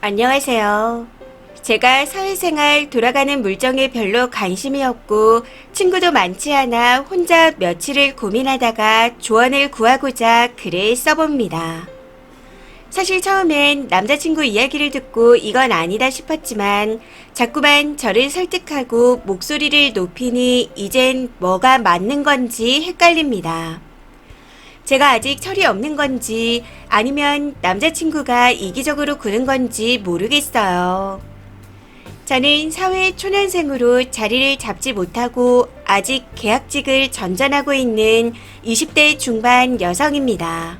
안녕하세요. 제가 사회생활 돌아가는 물정에 별로 관심이 없고 친구도 많지 않아 혼자 며칠을 고민하다가 조언을 구하고자 글을 써봅니다. 사실 처음엔 남자친구 이야기를 듣고 이건 아니다 싶었지만 자꾸만 저를 설득하고 목소리를 높이니 이젠 뭐가 맞는 건지 헷갈립니다. 제가 아직 철이 없는 건지 아니면 남자친구가 이기적으로 구는 건지 모르겠어요. 저는 사회 초년생으로 자리를 잡지 못하고 아직 계약직을 전전하고 있는 20대 중반 여성입니다.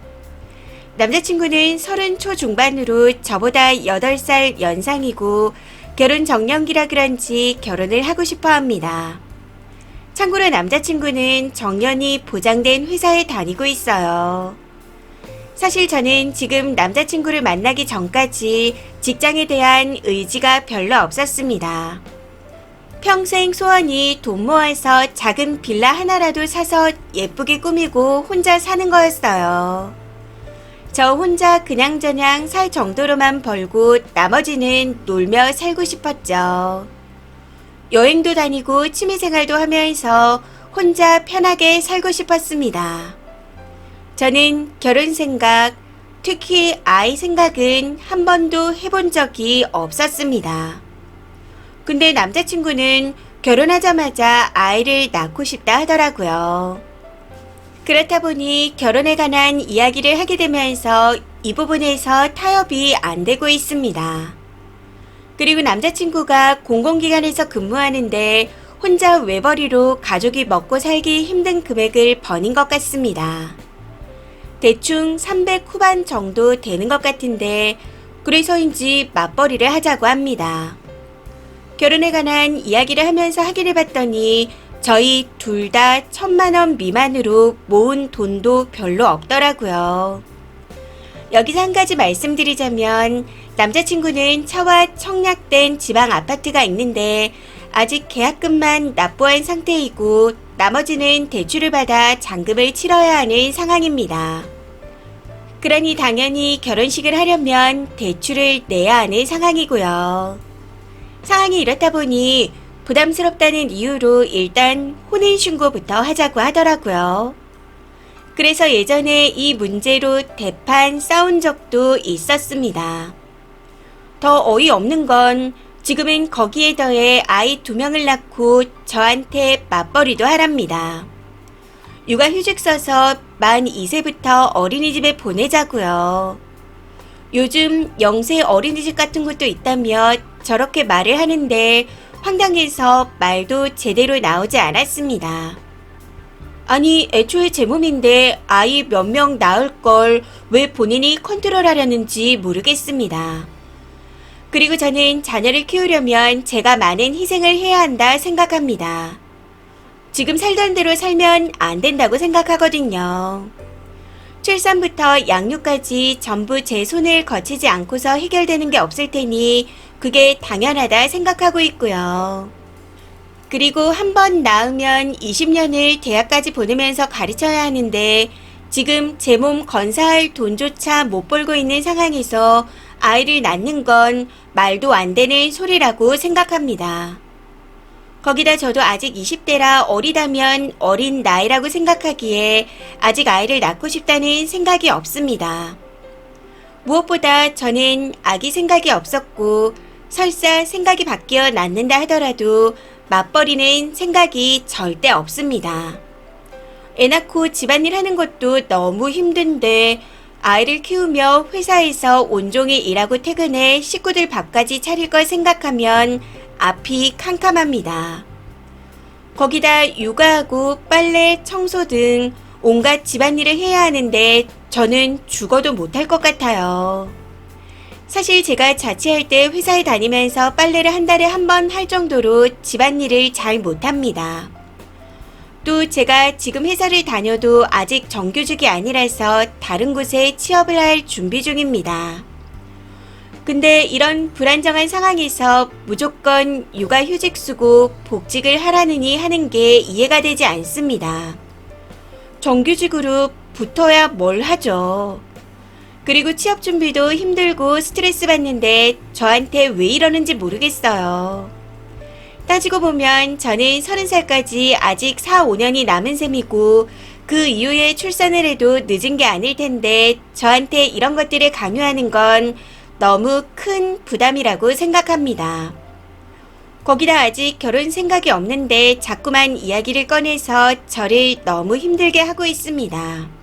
남자친구는 30 초중반으로 저보다 8살 연상이고 결혼 정년기라 그런지 결혼을 하고 싶어 합니다. 참고로 남자친구는 정년이 보장된 회사에 다니고 있어요. 사실 저는 지금 남자친구를 만나기 전까지 직장에 대한 의지가 별로 없었습니다. 평생 소원이 돈 모아서 작은 빌라 하나라도 사서 예쁘게 꾸미고 혼자 사는 거였어요. 저 혼자 그냥저냥 살 정도로만 벌고 나머지는 놀며 살고 싶었죠. 여행도 다니고 취미생활도 하면서 혼자 편하게 살고 싶었습니다. 저는 결혼 생각, 특히 아이 생각은 한 번도 해본 적이 없었습니다. 근데 남자친구는 결혼하자마자 아이를 낳고 싶다 하더라고요. 그렇다 보니 결혼에 관한 이야기를 하게 되면서 이 부분에서 타협이 안 되고 있습니다. 그리고 남자친구가 공공기관에서 근무하는데 혼자 외벌이로 가족이 먹고 살기 힘든 금액을 버는 것 같습니다. 대충 300 후반 정도 되는 것 같은데 그래서인지 맞벌이를 하자고 합니다. 결혼에 관한 이야기를 하면서 확인해 봤더니 저희 둘 다 천만 원 미만으로 모은 돈도 별로 없더라고요. 여기서 한 가지 말씀드리자면 남자친구는 차와 청약된 지방 아파트가 있는데 아직 계약금만 납부한 상태이고 나머지는 대출을 받아 잔금을 치러야 하는 상황입니다. 그러니 당연히 결혼식을 하려면 대출을 내야 하는 상황이고요. 상황이 이렇다 보니 부담스럽다는 이유로 일단 혼인신고부터 하자고 하더라고요. 그래서 예전에 이 문제로 대판 싸운 적도 있었습니다. 더 어이없는 건 지금은 거기에 더해 아이 두 명을 낳고 저한테 맞벌이도 하랍니다. 육아휴직 써서 만 2세부터 어린이집에 보내자고요. 요즘 영세 어린이집 같은 곳도 있다며 저렇게 말을 하는데 황당해서 말도 제대로 나오지 않았습니다. 아니, 애초에 제 몸인데 아이 몇 명 낳을 걸 왜 본인이 컨트롤하려는지 모르겠습니다. 그리고 저는 자녀를 키우려면 제가 많은 희생을 해야 한다 생각합니다. 지금 살던 대로 살면 안 된다고 생각하거든요. 출산부터 양육까지 전부 제 손을 거치지 않고서 해결되는 게 없을 테니 그게 당연하다 생각하고 있고요. 그리고 한 번 낳으면 20년을 대학까지 보내면서 가르쳐야 하는데 지금 제 몸 건사할 돈조차 못 벌고 있는 상황에서 아이를 낳는 건 말도 안 되는 소리라고 생각합니다. 거기다 저도 아직 20대라 어리다면 어린 나이라고 생각하기에 아직 아이를 낳고 싶다는 생각이 없습니다. 무엇보다 저는 아기 생각이 없었고 설사 생각이 바뀌어 낳는다 하더라도 맞벌이는 생각이 절대 없습니다. 애 낳고 집안일 하는 것도 너무 힘든데 아이를 키우며 회사에서 온종일 일하고 퇴근해 식구들 밥까지 차릴 걸 생각하면 앞이 캄캄합니다. 거기다 육아하고 빨래, 청소 등 온갖 집안일을 해야 하는데 저는 죽어도 못할 것 같아요. 사실 제가 자취할 때 회사에 다니면서 빨래를 한 달에 한 번 할 정도로 집안일을 잘 못합니다. 또 제가 지금 회사를 다녀도 아직 정규직이 아니라서 다른 곳에 취업을 할 준비 중입니다. 근데 이런 불안정한 상황에서 무조건 육아 휴직 쓰고 복직을 하라느니 하는 게 이해가 되지 않습니다. 정규직으로 붙어야 뭘 하죠. 그리고 취업 준비도 힘들고 스트레스 받는데 저한테 왜 이러는지 모르겠어요. 따지고 보면 저는 30살까지 아직 4, 5년이 남은 셈이고 그 이후에 출산을 해도 늦은 게 아닐 텐데 저한테 이런 것들을 강요하는 건 너무 큰 부담이라고 생각합니다. 거기다 아직 결혼 생각이 없는데 자꾸만 이야기를 꺼내서 저를 너무 힘들게 하고 있습니다.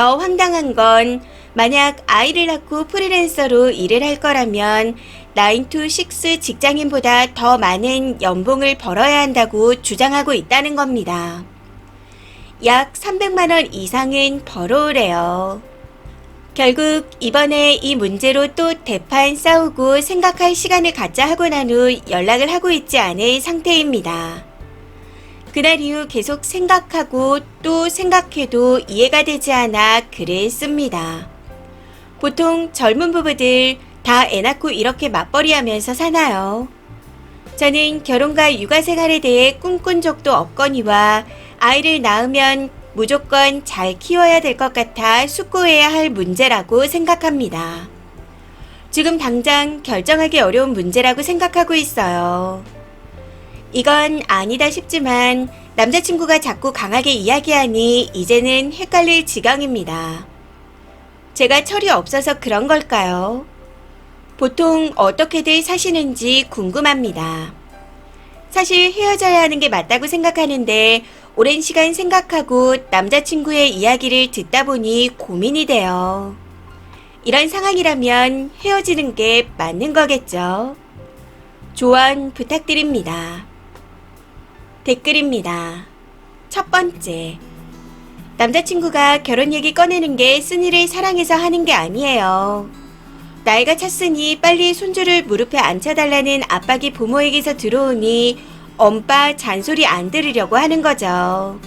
더 황당한 건 만약 아이를 낳고 프리랜서로 일을 할 거라면 9to6 직장인보다 더 많은 연봉을 벌어야 한다고 주장하고 있다는 겁니다. 약 300만원 이상은 벌어오래요. 결국 이번에 이 문제로 또 대판 싸우고 생각할 시간을 갖자 하고 난 후 연락을 하고 있지 않은 상태입니다. 그날 이후 계속 생각하고 또 생각해도 이해가 되지 않아 글을 씁니다. 보통 젊은 부부들 다 애 낳고 이렇게 맞벌이 하면서 사나요? 저는 결혼과 육아 생활에 대해 꿈꾼 적도 없거니와 아이를 낳으면 무조건 잘 키워야 될 것 같아 숙고해야 할 문제라고 생각합니다. 지금 당장 결정하기 어려운 문제라고 생각하고 있어요. 이건 아니다 싶지만 남자친구가 자꾸 강하게 이야기하니 이제는 헷갈릴 지경입니다. 제가 철이 없어서 그런 걸까요? 보통 어떻게들 사시는지 궁금합니다. 사실 헤어져야 하는 게 맞다고 생각하는데 오랜 시간 생각하고 남자친구의 이야기를 듣다 보니 고민이 돼요. 이런 상황이라면 헤어지는 게 맞는 거겠죠. 조언 부탁드립니다. 댓글입니다. 첫 번째. 남자친구가 결혼 얘기 꺼내는 게 쓴이를 사랑해서 하는 게 아니에요. 나이가 찼으니 빨리 손주를 무릎에 앉혀달라는 압박이 부모에게서 들어오니 엄빠 잔소리 안 들으려고 하는 거죠.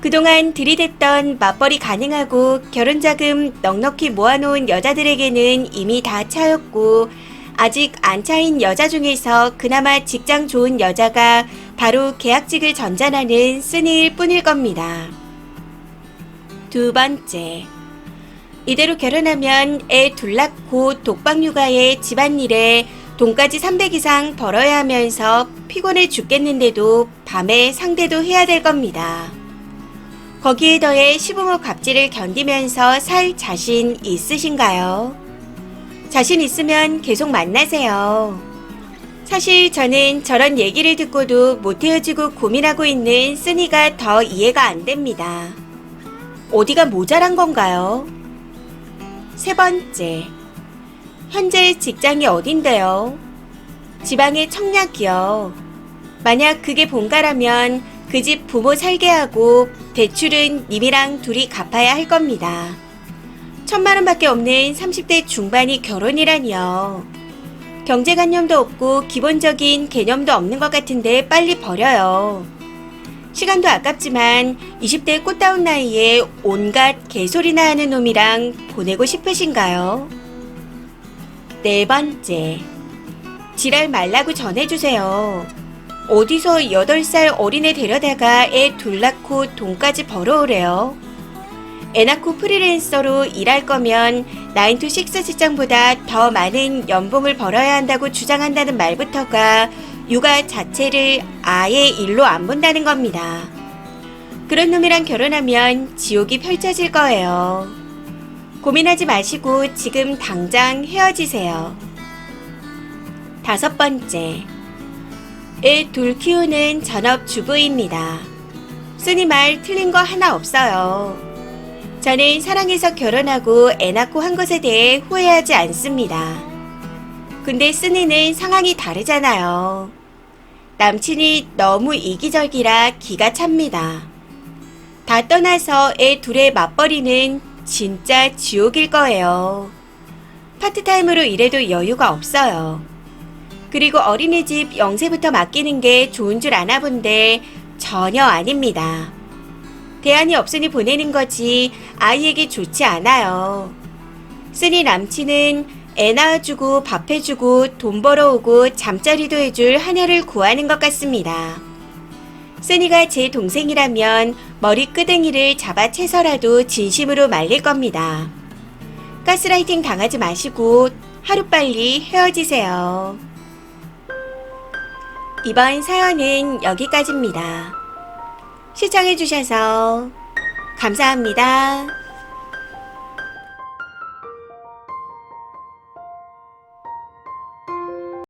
그동안 들이댔던 맞벌이 가능하고 결혼 자금 넉넉히 모아놓은 여자들에게는 이미 다 차였고 아직 안 차인 여자 중에서 그나마 직장 좋은 여자가 바로 계약직을 전전하는 쓴이일 뿐일 겁니다. 두 번째. 이대로 결혼하면 애 둘 낳고 독박 육아에 집안일에 돈까지 300 이상 벌어야 하면서 피곤해 죽겠는데도 밤에 상대도 해야 될 겁니다. 거기에 더해 시부모 갑질을 견디면서 살 자신 있으신가요? 자신 있으면 계속 만나세요. 사실 저는 저런 얘기를 듣고도 못 헤어지고 고민하고 있는 쓰니가 더 이해가 안 됩니다. 어디가 모자란 건가요? 세 번째. 현재 직장이 어딘데요? 지방의 청약이요. 만약 그게 본가라면 그 집 부모 살게 하고 대출은 님이랑 둘이 갚아야 할 겁니다. 천만 원밖에 없는 30대 중반이 결혼이라니요. 경제관념도 없고 기본적인 개념도 없는 것 같은데 빨리 버려요. 시간도 아깝지만 20대 꽃다운 나이에 온갖 개소리나 하는 놈이랑 보내고 싶으신가요? 네 번째. 지랄 말라고 전해주세요. 어디서 8살 어린애 데려다가 애 둘 낳고 돈까지 벌어오래요. 애 낳고 프리랜서로 일할 거면 9to6 직장보다 더 많은 연봉을 벌어야 한다고 주장한다는 말부터가 육아 자체를 아예 일로 안 본다는 겁니다. 그런 놈이랑 결혼하면 지옥이 펼쳐질 거예요. 고민하지 마시고 지금 당장 헤어지세요. 다섯 번째. 애 둘 키우는 전업 주부입니다. 쓰니 말 틀린 거 하나 없어요. 저는 사랑해서 결혼하고 애 낳고 한 것에 대해 후회하지 않습니다. 근데 쓰니는 상황이 다르잖아요. 남친이 너무 이기적이라 기가 찹니다. 다 떠나서 애 둘의 맞벌이는 진짜 지옥일 거예요. 파트타임으로 일해도 여유가 없어요. 그리고 어린이집 영세부터 맡기는 게 좋은 줄 아나 본데 전혀 아닙니다. 대안이 없으니 보내는 거지 아이에게 좋지 않아요. 쓰니 남친은 애 낳아주고 밥 해주고 돈 벌어오고 잠자리도 해줄 하녀를 구하는 것 같습니다. 쓰니가 제 동생이라면 머리끄댕이를 잡아 채서라도 진심으로 말릴 겁니다. 가스라이팅 당하지 마시고 하루빨리 헤어지세요. 이번 사연은 여기까지입니다. 시청해주셔서 감사합니다.